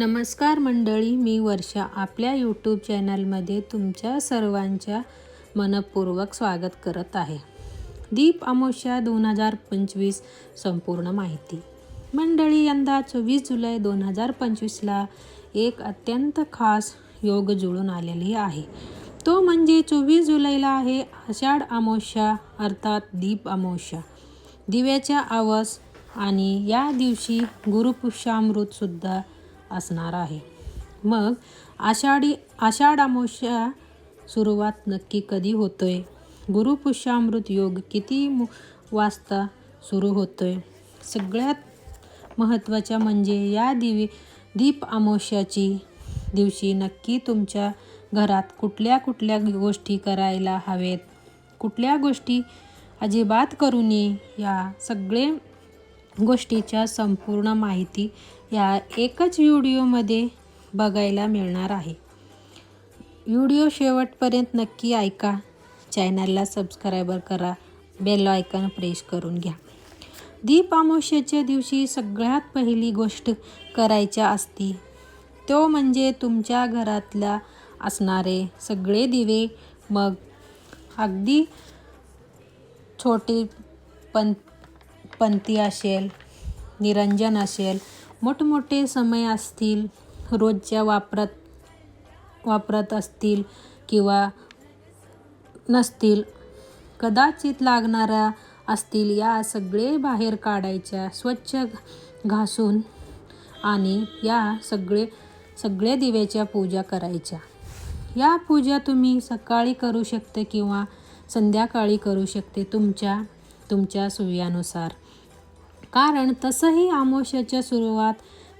नमस्कार मंडळी मी वर्षा. आपल्या यूट्यूब चॅनलमध्ये तुमच्या सर्वांच्या मनपूर्वक स्वागत करत आहे. दीप अमावस्या दोन हजार पंचवीस संपूर्ण माहिती. मंडळी यंदा चोवीस जुलै दोन हजार पंचवीसला एक अत्यंत खास योग जुळून आलेली आहे. तो म्हणजे चोवीस जुलैला आहे आषाढ अमावस्या अर्थात दीप अमावस्या. दिव्याच्या आवस आणि या दिवशी गुरुपुष्यामृतसुद्धा असणार आहे. मग आषाढी आषाढ अमावस्या सुरुवात नक्की कधी होतोय? गुरुपुष्यामृत योग किती मु वाजता सुरू होतोय? सगळ्यात महत्त्वाच्या म्हणजे या दिवी दीप अमावस्याची दिवशी नक्की तुमच्या घरात कुठल्या कुठल्या गोष्टी करायला हवेत? कुठल्या गोष्टी अजिबात करू नये? या सगळे गोष्टीच्या संपूर्ण माहिती या एकच व्हिडिओमध्ये बघायला मिळणार आहे. व्हिडिओ शेवटपर्यंत नक्की ऐका. चॅनलला सबस्क्रायबर करा. बेल आयकॉन प्रेस करून घ्या. दीप अमावस्येच्या दिवशी सगळ्यात पहिली गोष्ट करायच्या असती तो म्हणजे तुमच्या घरातल्या असणारे सगळे दिवे. मग अगदी छोटी पं पंती असेल निरंजन असेल मोठमोठे समय असतील रोजच्या वापरात वापरत असतील किंवा नसतील कदाचित लागणाऱ्या असतील या सगळे बाहेर काढायच्या स्वच्छ घासून आणि या सगळे सगळे दिव्याच्या पूजा करायच्या. या पूजा तुम्ही सकाळी करू शकते किंवा संध्याकाळी करू शकते तुमच्या तुमच्या सोयीनुसार. कारण तसंही आमोशाच्या सुरुवात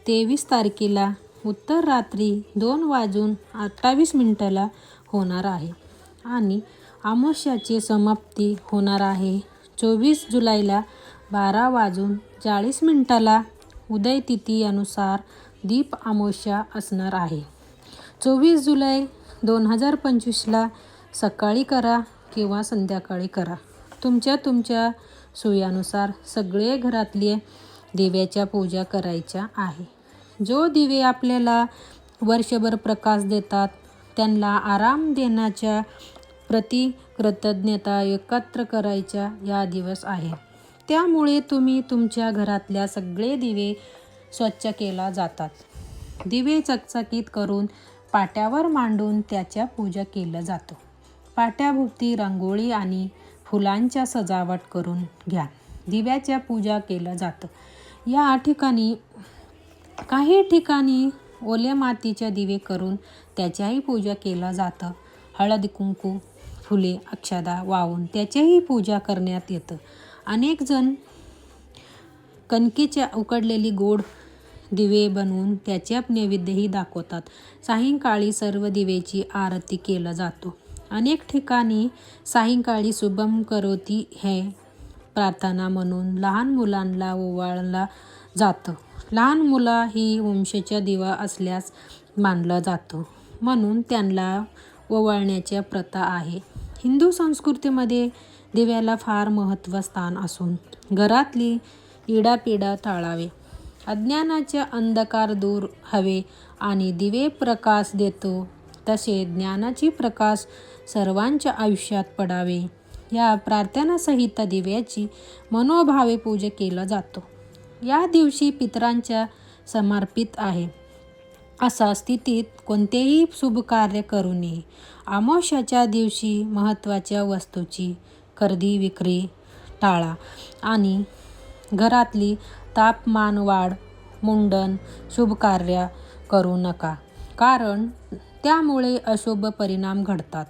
तेवीस तारखेला उत्तर रात्री दोन वाजून अठ्ठावीस मिनटाला होणार आहे आणि अमावस्याची समाप्ती होणार आहे. चोवीस जुलैला बारा वाजून चाळीस मिनटाला उदयतिथीनुसार दीप अमावस्या असणार आहे. चोवीस जुलै दोन हजार पंचवीसला सकाळी करा किंवा संध्याकाळी करा. तुमच्या तुमच्या सोयानुसार सगळे घरातले दिव्याच्या पूजा करायच्या आहे. जो दिवे आपल्याला वर्षभर प्रकाश देतात त्यांना आराम देण्याच्या प्रति कृतज्ञता एकत्र करायच्या या दिवस आहे. त्यामुळे तुम्ही तुमच्या घरातल्या सगळे दिवे स्वच्छ केला जातात. दिवे चकचकीत करून पाट्यावर मांडून त्याच्या पूजा केलं जातो. पाट्याभोवती रांगोळी आणि फुलांच्या सजावट करून घ्या. दिव्याच्या पूजा केलं जातं. या ठिकाणी काही ठिकाणी ओल्या मातीच्या दिवे करून त्याच्याही पूजा केलं जातं. हळद कुंकू फुले अक्षदा वाहून त्याच्याही पूजा करण्यात येतं. अनेक जण कणकेच्या उकडलेली गोड दिवे बनवून त्याच्या नैवेद्यही दाखवतात. सायंकाळी सर्व दिवेची आरती केलं जातो. अनेक ठिकाणी सायंकाळी शुभम करोती हे प्रार्थना म्हणून लहान मुलांना ओवाळला जातं. लहान मुलं ही वंशाच्या दिवा असल्यास मानलं जातं. म्हणून त्यांना ओवाळण्याच्या प्रथा आहे. हिंदू संस्कृतीमध्ये दिव्याला फार महत्त्व स्थान असून घरातली इडापिडा टाळावे. अज्ञानाचे अंधकार दूर हवे आणि दिवे प्रकाश देतो. तसे ज्ञानाची प्रकाश सर्वांच्या आयुष्यात पडावे. या प्रार्थनासहित दिव्याची मनोभावे पूजा केला जातो. या दिवशी पितरांच्या समर्पित आहे. अशा स्थितीत कोणतेही शुभ कार्य करू नये. आमोशाच्या दिवशी महत्त्वाच्या वस्तूची खरेदी विक्री टाळा आणि घरातली तापमान वाढ मुंडन शुभकार्य करू नका. कारण त्यामुळे अशुभ परिणाम घडतात.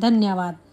धन्यवाद.